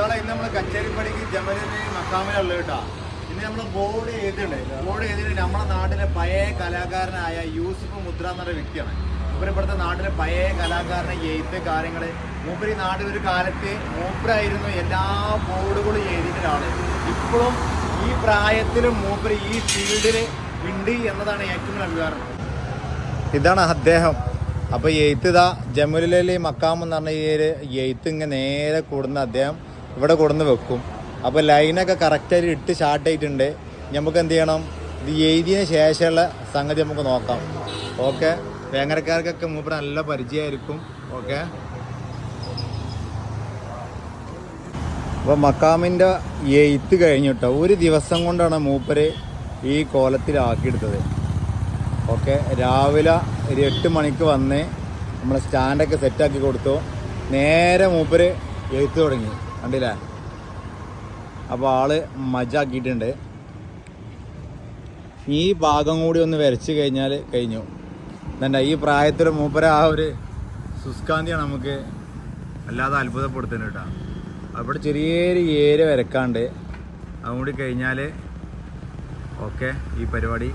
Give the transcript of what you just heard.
സുഹൃത്തുക്കളെ ഇന്ന് നമ്മൾ കച്ചേരിപ്പടിക്ക് ജമലിന് മക്കാമിലുള്ള കേട്ടോ. ഇന്ന് നമ്മൾ ബോർഡ് ചെയ്തിട്ടുണ്ട് ബോർഡ് ചെയ്തിട്ട് നമ്മുടെ നാട്ടിലെ പഴയ കലാകാരനായ യൂസുഫ് മുദ്ര എന്നുള്ള വ്യക്തിയാണ്. മൂപ്പര് ഇവിടുത്തെ നാട്ടിലെ പഴയ കലാകാരനെ എഴുത്ത് കാര്യങ്ങൾ മൂപ്പര് ഈ നാട്ടിൽ ഒരു കാലത്ത് മൂപ്പരായിരുന്നു എല്ലാ ബോർഡുകളും എഴുതിയിട്ട് ഇപ്പോഴും ഈ പ്രായത്തിലും മൂപ്പര് ഈ ഫീൽഡിൽ ഉണ്ട് എന്നതാണ് ഏറ്റവും അഭികാരം. ഇതാണ് അദ്ദേഹം. അപ്പോൾ എയ്ത്ത് ഇതാ ജമുലലി മക്കാം എന്ന് പറഞ്ഞ ഈ എയ്ത്ത് ഇങ്ങനെ നേരെ കൂടുന്ന അദ്ദേഹം. ഇവിടെ കൊടുന്ന് വെക്കും. അപ്പോൾ ലൈനൊക്കെ കറക്റ്റായിട്ട് ഇട്ട് ഷാർട്ട് ആയിട്ടുണ്ട്. നമുക്ക് എന്ത് ചെയ്യണം? ഇത് എഴുതിയതിന് ശേഷമുള്ള സംഗതി നമുക്ക് നോക്കാം. ഓക്കെ വേങ്ങരക്കാർക്കൊക്കെ മൂപ്പർ നല്ല പരിചയമായിരിക്കും. ഓക്കെ അപ്പോൾ മക്കാമിന്റെ എയ്ത്ത് കഴിഞ്ഞിട്ടോ ഒരു ദിവസം കൊണ്ടാണ് മൂപ്പര് ഈ കോലത്തിലാക്കിയെടുത്തത്. ഓക്കെ രാവിലെ ഒരു എട്ട് മണിക്ക് വന്ന് നമ്മൾ സ്റ്റാൻഡൊക്കെ സെറ്റാക്കി കൊടുത്തു. നേരെ മൂപ്പര് എഴുത്ത് തുടങ്ങി. കണ്ടില്ലേ? അപ്പോൾ ആൾ മജാക്കിയിട്ടുണ്ട്. ഈ ഭാഗം കൂടി ഒന്ന് വരച്ച് കഴിഞ്ഞാൽ കഴിഞ്ഞു. എന്താ ഈ പ്രായത്തിൽ മൂപ്പര ആ ഒരു സുസ്കാന്തിയാണ് നമുക്ക് അല്ലാതെ അത്ഭുതപ്പെടുത്തുന്നത് കേട്ടോ. അവിടെ ചെറിയൊരു ഏര് വരക്കാണ്ട് അതും കൂടി കഴിഞ്ഞാൽ ഓക്കെ ഈ പരിപാടി